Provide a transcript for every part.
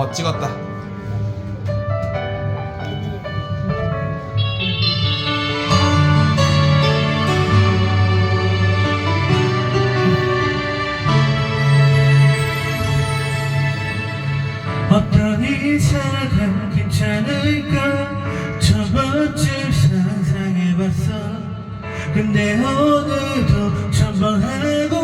어 찍었다. 어떤 이 사람 괜찮을까? 저 번쯤 상상해봤어. 근데 오늘도 천번 하고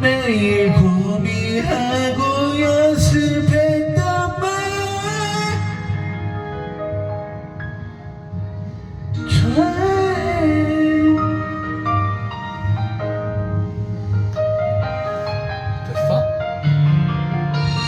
매일 고비하고